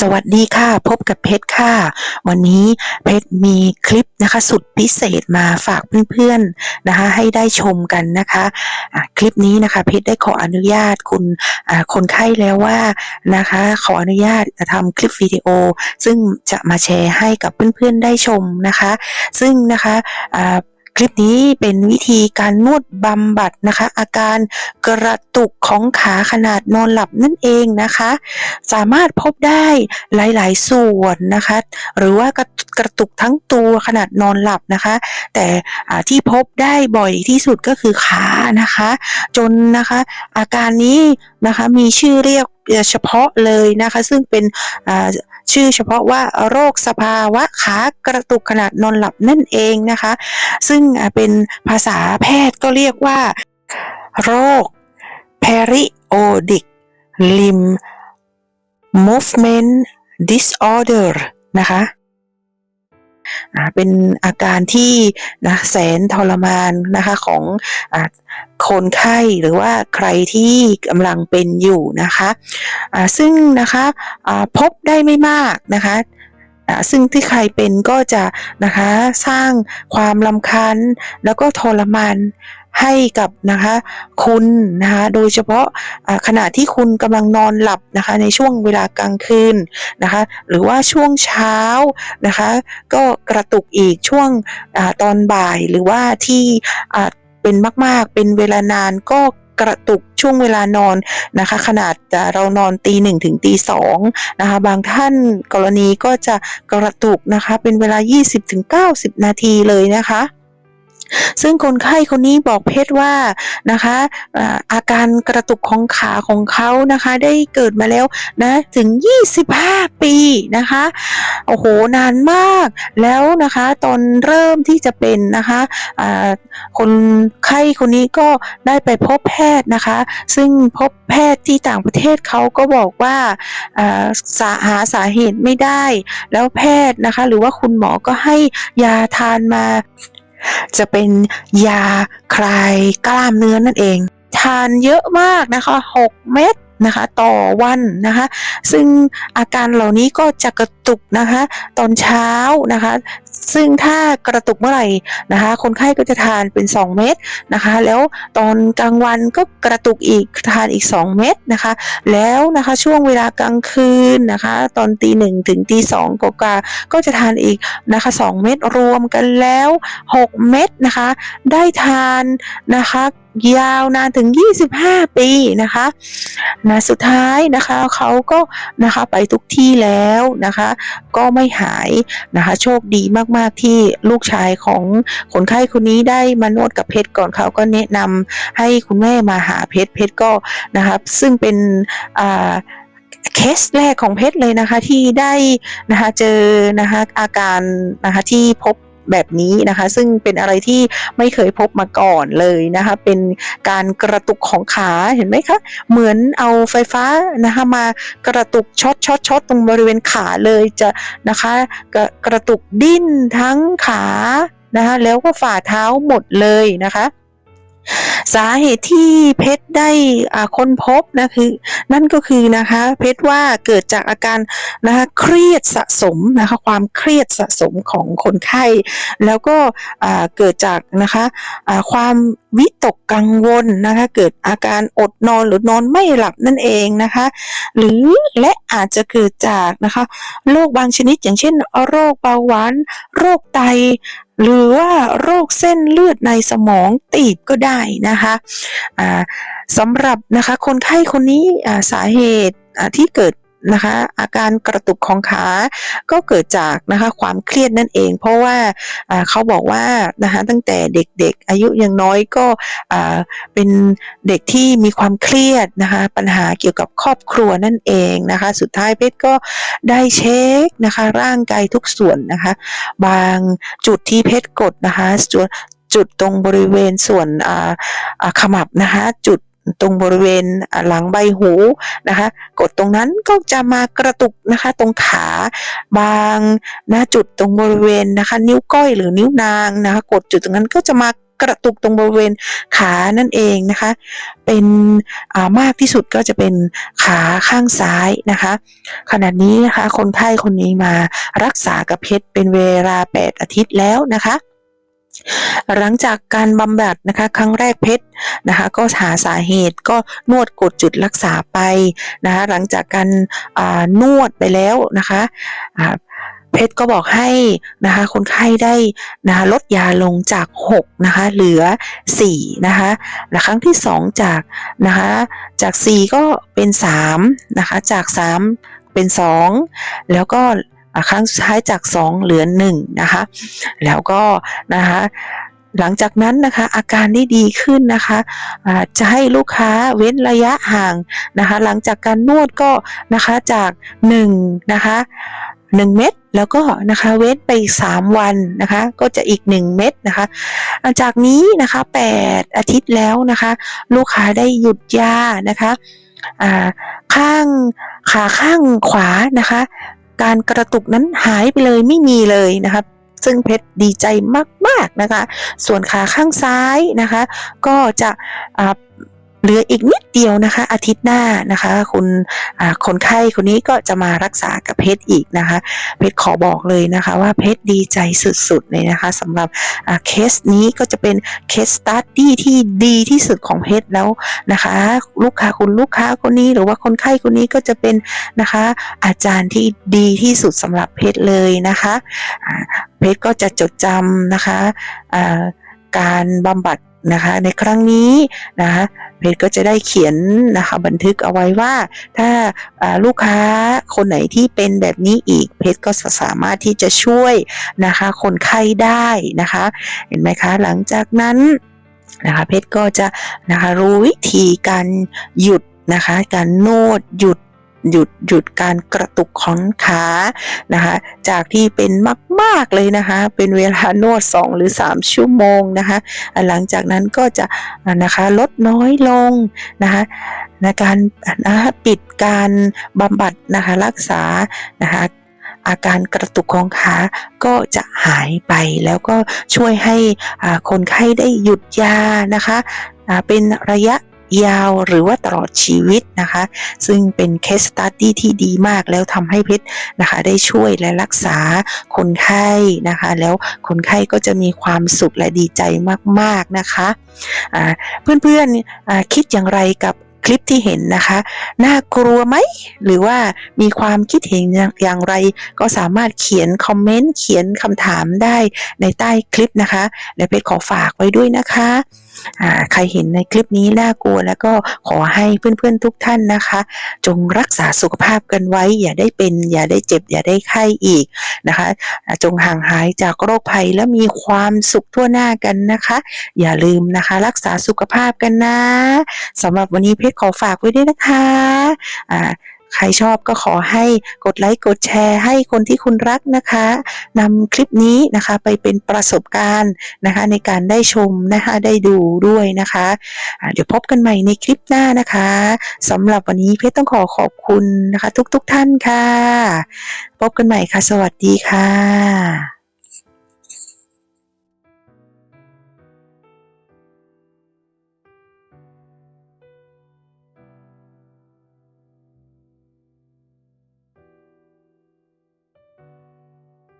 สวัสดีค่ะพบกับเพชรค่ะ วันนี้เพชรมีคลิปนะคะสุดพิเศษมาฝากเพื่อนๆนะคะให้ได้ชมกันนะคะะคลิปนี้นะคะเพชรได้ขออนุญาตคุณคนไข้แล้วว่านะคะขออนุญาตทำคลิปวิดีโอ ซึ่งจะมาแชร์ให้กับเพื่อนๆได้ชมนะคะ ซึ่งนะคะ คลิปนี้เป็นวิธีการนวดบำบัดนะคะ อาการกระตุกของขาขนาดนอนหลับนั่นเองนะคะ สามารถพบได้หลาย ๆ ส่วนนะคะ หรือว่ากระกระตุกทั้งตัวขนาดนอนหลับนะคะ แต่ที่พบได้บ่อยที่สุดก็คือขานะคะ จนนะคะ อาการนี้นะคะมีชื่อเรียก เฉพาะเลยนะคะซึ่งเป็นชื่อเฉพาะว่าโรคสภาวะขากระตุกขนาดนอนหลับนั่นเองนะคะ ซึ่งเป็นภาษาแพทย์ก็เรียกว่า โรค periodic limb movement disorder นะคะ เป็นอาการที่นะแสนทรมานนะคะของอคนไข้หรือว่าใครที่กำลังเป็นอยู่นะคะะซึ่งนะคะะพบได้ไม่มากนะคะ ซึ่งที่ใครเป็นก็จะนะคะสร้างความลำคัญแล้วก็ทรมานให้กับนะคะคุณนะคะโดยเฉพาะขณะที่คุณกำลังนอนหลับนะคะในช่วงเวลากลางคืนนะคะหรือว่าช่วงเช้านะคะก็กระตุกอีกช่วงอตอนบ่ายหรือว่าที่เป็นมาก ๆ เป็นเวลานานก็ กระตุกช่วงเวลานอนนะคะ ขนาดเรานอนตีหนึ่งถึงตีสองนะคะบางท่านกรณีก็จะกระตุกนะคะเป็นเวลา 20-90 นาทีเลยนะคะ ซึ่งคนไข้คนนี้บอกเพชรว่านะคะอาการกระตุกของขาของเขานะคะได้เกิดมาแล้วนะถึง 25 ปีนะคะโอ้โหนานมากแล้วนะคะตอนเริ่มที่จะเป็นนะคะคนไข้คนนี้ก็ได้ไปพบแพทย์นะคะ ซึ่งพบแพทย์ที่ต่างประเทศเขาก็บอกว่าสาหาสาเหตุไม่ได้ แล้วแพทย์นะคะ หรือว่าคุณหมอก็ให้ยาทานมา จะเป็นยาคลายกล้ามเนื้อนั่นเอง ทานเยอะมากนะคะ 6 เม็ดนะคะต่อวันนะคะ ซึ่งอาการเหล่านี้ก็จะกระตุกนะคะ ตอนเช้านะคะ ซึ่งถ้ากระตุกเมื่อไหร่นะคะ คนไข้ก็จะทานเป็น 2 เม็ดนะคะ แล้วตอนกลางวันก็กระตุกอีกทานอีก 2 เม็ดนะคะ แล้วนะคะช่วงเวลากลางคืนนะคะ ตอนตีหนึ่งถึงตีสองกาก็จะทานอีกนะคะ 2 เม็ดรวมกันแล้ว 6 เม็ดนะคะ ได้ทานนะคะ ยาวนานถึง 25 ปีนะคะนะสุดท้ายนะคะเขาก็นะคะไปทุกที่แล้วนะคะ ก็ไม่หายนะคะ โชคดีมากๆที่ลูกชายของคนไข้คนนี้ได้มานวดกับเพชรก่อนเขาก็แนะนำให้คุณแม่มาหาเพชรเพชรก็นะครับซึ่งเป็นอ่าเคสแรกของเพชรเลยนะคะที่ได้นะคะเจอนะคะอาการนะคะที่พบ แบบนี้นะคะ ซึ่งเป็นอะไรที่ไม่เคยพบมาก่อนเลยนะคะ เป็นการกระตุกของขาเห็นไหมคะ เหมือนเอาไฟฟ้านะคะมากระตุกช็อตช็อตช็อตตรงบริเวณขาเลยจะนะคะกระกระตุกดิ้นทั้งขานะคะแล้วก็ฝ่าเท้าหมดเลยนะคะ สาเหตุที่เพชรได้ค้นพบนะคือนั่นก็คือนะคะเพชรว่าเกิดจากอาการนะคะเครียดสะสมนะคะความเครียดสะสมของคนไข้ แล้วก็เกิดจากนะคะความวิตกกังวลนะคะเกิดอาการอดนอนหรือนอนไม่หลับนั่นเองนะคะหรือและอาจจะเกิดจากนะคะโรคบางชนิดอย่างเช่นโรคเบาหวานโรคไต หรือว่าโรคเส้นเลือดในสมองตีบก็ได้นะคะสำหรับนะคะคนไข้คนนี้สาเหตุที่เกิด นะคะอาการกระตุกของขาก็เกิดจากนะคะความเครียดนั่นเอง เพราะว่าเขาบอกว่านะคะตั้งแต่เด็กๆ อายุยังน้อยก็เป็นเด็กที่มีความเครียดนะคะปัญหาเกี่ยวกับครอบครัวนั่นเองนะคะสุดท้ายเพชรก็ได้เช็คนะคะร่างกายทุกส่วนนะคะบางจุดที่เพชรกดนะคะจุดจุดตรงบริเวณส่วนขมับนะคะจุด ตรงบริเวณหลังใบหูนะคะ กดตรงนั้นก็จะมากระตุกนะคะ ตรงขาบางนะจุดตรงบริเวณนะคะ นิ้วก้อยหรือนิ้วนางนะคะ กดจุดตรงนั้นก็จะมากระตุกตรงบริเวณขานั่นเองนะคะ เป็นอ่ามากที่สุดก็จะเป็นขาข้างซ้ายนะคะ ขณะนี้นะคะคนไข้คนนี้มารักษากับเพชรเป็นเวลา 8 อาทิตย์แล้วนะคะ หลังจากการบำบัดนะคะครั้งแรกเพชรนะคะก็หาสาเหตุก็นวดกดจุดรักษาไปนะคะหลังจากการนวดไปแล้วนะคะเพชรก็บอกให้นะคะคนไข้ได้นะคะลดยาลงจาก6นะคะเหลือ4นะคะและครั้งที่ 2 จากนะคะจาก 4 ก็เป็น3นะคะจาก 3 เป็น 2 แล้วก็ ครั้งสุดท้ายจาก 2 เหลือ1นะคะ แล้วก็นะคะหลังจากนั้นนะคะอาการได้ดีขึ้นนะคะจะให้ลูกค้าเว้นระยะห่างนะคะ หลังจากการนวดก็นะคะจาก1นะคะ1 เม็ดแล้วก็นะคะเว้นไป 3 วันนะคะก็จะอีก 1 เม็ดนะคะจากนี้นะคะ8อาทิตย์แล้วนะคะ ลูกค้าได้หยุดยานะคะข้างขาข้างขวานะคะ การกระตุกนั้นหายไปเลยไม่มีเลยนะคะซึ่งเพชรดีใจมาก ๆ นะคะ ส่วนขาข้างซ้ายนะคะ ก็จะ เหลืออีกนิดเดียวนะคะ อาทิตย์หน้านะคะคุณคนไข้คนนี้ก็จะมารักษากับเพชรอีกนะคะ เพชรขอบอกเลยนะคะว่าเพชรดีใจสุดๆเลยนะคะสำหรับเคสนี้ก็จะเป็นเคสสตัดดี้ที่ดีที่สุดของเพชรแล้วนะคะ ลูกค้าคุณลูกค้าคนนี้หรือว่าคนไข้คนนี้ก็จะเป็นนะคะ อาจารย์ที่ดีที่สุดสำหรับเพชรเลยนะคะเพชรก็จะจดจำนะคะการบำบัด นะคะในครั้งนี้นะคะเพชรก็จะได้เขียนนะคะบันทึกเอาไว้ว่า ถ้าลูกค้าคนไหนที่เป็นแบบนี้อีกเพชรก็สามารถที่จะช่วยนะคะคนไข้ได้นะคะ เห็นไหมคะหลังจากนั้นนะคะเพชรก็จะนะคะรู้วิธีการหยุดนะคะการนวดหยุด หยุดหยุดการกระตุกของขานะคะจากที่เป็นมาก ๆ เลยนะคะ เป็นเวลานวด 2 หรือ 3 ชั่วโมงนะคะหลังจากนั้นก็จะนะคะลดน้อยลงนะคะในการนะคะปิดการบำบัดนะคะรักษานะคะอาการกระตุกของขาก็จะหายไปแล้วก็ช่วยให้คนไข้ได้หยุดยานะคะเป็นระยะ ยาวหรือว่าตลอดชีวิตนะคะ ซึ่งเป็นเคสตัดดี้ที่ดีมากแล้วทำให้เพชรนะคะได้ช่วยและรักษาคนไข้นะคะ แล้วคนไข้ก็จะมีความสุขและดีใจมากๆนะคะอ่าเพื่อนๆคิดอย่างไรกับคลิปที่เห็นนะคะ น่ากลัวไหม หรือว่ามีความคิดเห็นอย่างไร ก็สามารถเขียนคอมเมนต์ เขียนคำถามได้ในใต้คลิปนะคะ และเพชรขอฝากไว้ด้วยนะคะ ใครเห็นในคลิปนี้น่ากลัว แล้วก็ขอให้เพื่อนๆทุกท่านนะคะ จงรักษาสุขภาพกันไว้ อย่าได้เป็น อย่าได้เจ็บ อย่าได้ไข้อีกนะคะ จงห่างหายจากโรคภัยและมีความสุขทั่วหน้ากันนะคะ อย่าลืมนะคะ รักษาสุขภาพกันนะสำหรับวันนี้เพชรขอฝากไว้ด้วยนะคะอ่า ใครชอบก็ขอให้กดไลค์กดแชร์ ให้คนที่คุณรักนะคะนำคลิปนี้นะคะไปเป็นประสบการณ์นะคะในการได้ชมนะคะได้ดูด้วยนะคะเดี๋ยวพบกันใหม่ในคลิปหน้านะคะสำหรับวันนี้เพชรต้องขอขอบคุณนะคะ ทุกๆทท่านค่ะ พบกันใหม่ค่ะ สวัสดีค่ะ